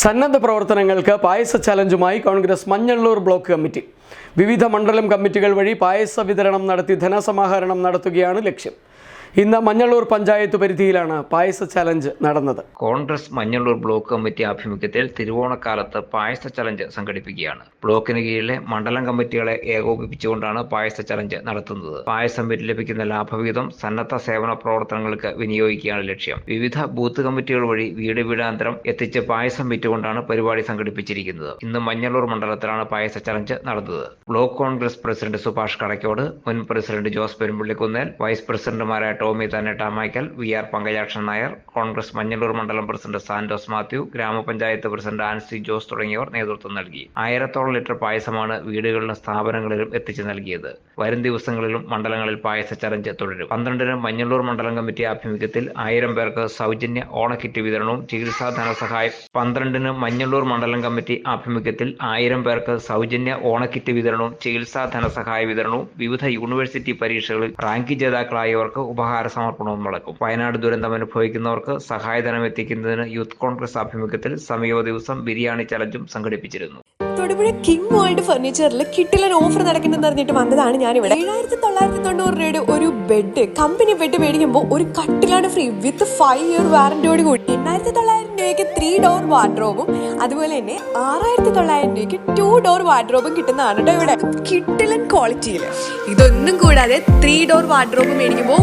സന്നദ്ധ പ്രവർത്തനങ്ങൾക്ക് പായസ ചലഞ്ചുമായി കോൺഗ്രസ് മഞ്ഞള്ളൂർ ബ്ലോക്ക് കമ്മിറ്റി. വിവിധ മണ്ഡലം കമ്മിറ്റികൾ വഴി പായസ വിതരണം നടത്തി ധനസമാഹരണം നടത്തുകയാണ് ലക്ഷ്യം. ഇന്ന് മഞ്ഞള്ളൂർ പഞ്ചായത്ത് പരിധിയിലാണ് പായസ ചലഞ്ച് നടന്നത്. കോൺഗ്രസ് മഞ്ഞള്ളൂർ ബ്ലോക്ക് കമ്മിറ്റി ആഭിമുഖ്യത്തിൽ തിരുവോണക്കാലത്ത് പായസ ചലഞ്ച് സംഘടിപ്പിക്കുകയാണ്. ബ്ലോക്കിന് കീഴിലെ മണ്ഡലം കമ്മിറ്റികളെ ഏകോപിപ്പിച്ചുകൊണ്ടാണ് പായസ ചലഞ്ച് നടത്തുന്നത്. പായസം വിറ്റ് ലഭിക്കുന്ന ലാഭവിഹിതം സന്നദ്ധ സേവന പ്രവർത്തനങ്ങൾക്ക് വിനിയോഗിക്കുകയാണ് ലക്ഷ്യം. വിവിധ ബൂത്ത് കമ്മിറ്റികൾ വഴി വീട് വീടാന്തരം എത്തിച്ച് പായസം വിറ്റുകൊണ്ടാണ് പരിപാടി സംഘടിപ്പിച്ചിരിക്കുന്നത്. ഇന്ന് മഞ്ഞള്ളൂർ മണ്ഡലത്തിലാണ് പായസ ചലഞ്ച് നടന്നത്. ബ്ലോക്ക് കോൺഗ്രസ് പ്രസിഡന്റ് സുഭാഷ് കടക്കോട് മുൻ പ്രസിഡന്റ് ജോസ് പെരുമ്പള്ളിക്കുന്നേൽ വൈസ് പ്രസിഡന്റുമാരായ Tomy Thannetta Michael V R Pankajakshan Nair Congress Manjallur മണ്ഡലം പ്രസിഡന്റ് സാന്റോസ് മാത്യു ഗ്രാമപഞ്ചായത്ത് പ്രസിഡന്റ് ആൻസി ജോസ് തുടങ്ങിയവർ നേതൃത്വം നൽകി. ആയിരത്തോളം ലിറ്റർ പായസമാണ് വീടുകളിലും സ്ഥാപനങ്ങളിലും എത്തിച്ചു നൽകിയത്. വരും ദിവസങ്ങളിലും മണ്ഡലങ്ങളിൽ പായസ ചലഞ്ച് തുടരും. പന്ത്രണ്ടിന് മഞ്ഞല്ലൂർ മണ്ഡലം കമ്മിറ്റി ആഭിമുഖ്യത്തിൽ ആയിരം പേർക്ക് സൗജന്യ ഓണക്കിറ്റ് വിതരണവും ചികിത്സാ ധനസഹായം പന്ത്രണ്ടിന് മഞ്ഞല്ലൂർ മണ്ഡലം കമ്മിറ്റി ആഭിമുഖ്യത്തിൽ ആയിരം പേർക്ക് സൗജന്യ ഓണക്കിറ്റ് വിതരണവും ചികിത്സാ ധനസഹായ വിതരണവും വിവിധ യൂണിവേഴ്സിറ്റി പരീക്ഷകളിൽ റാങ്ക് ജേതാക്കളായവർക്ക് ഉപഹാര സമർപ്പണവും നടക്കും വയനാട് ദുരന്തം അനുഭവിക്കുന്നവർക്ക് സഹായധനം എത്തിക്കുന്നതിന് യൂത്ത് കോൺഗ്രസ് ആഭിമുഖ്യത്തിൽ സമീപ ദിവസം ബിരിയാണി ചലഞ്ചും സംഘടിപ്പിച്ചിരുന്നു. തൊടുപുഴ കിങ് വേൾഡ് ഫർണിച്ചറിൽ കിട്ടിലൻ ഓഫർ നടക്കുന്നെന്ന് അറിഞ്ഞിട്ട് വന്നതാണ് ഞാൻ ഏഴായിരത്തി തൊള്ളായിരത്തി തൊണ്ണൂറ് രൂപയുടെ ഒരു ബെഡ് കമ്പനി ബെഡ് മേടിക്കുമ്പോൾ ഒരു കട്ടിലാണ് ഫ്രീ വിത്ത് ഫൈവ് ഇയർ വാറന്റിയോട് കൂടി. എണ്ണായിരത്തി തൊള്ളായിരം രൂപയ്ക്ക് ത്രീ ഡോർ വാർഡ്രോബും അതുപോലെ തന്നെ ആറായിരത്തി തൊള്ളായിരം രൂപയ്ക്ക് ടു ഡോർ വാർഡ്രോബും കിട്ടുന്നതാണ് കേട്ടോ ഇവിടെ. കിട്ടിലൻ ക്വാളിറ്റിയിൽ ഇതൊന്നും കൂടാതെ ത്രീ ഡോർ വാർഡ്രോബ് മേടിക്കുമ്പോൾ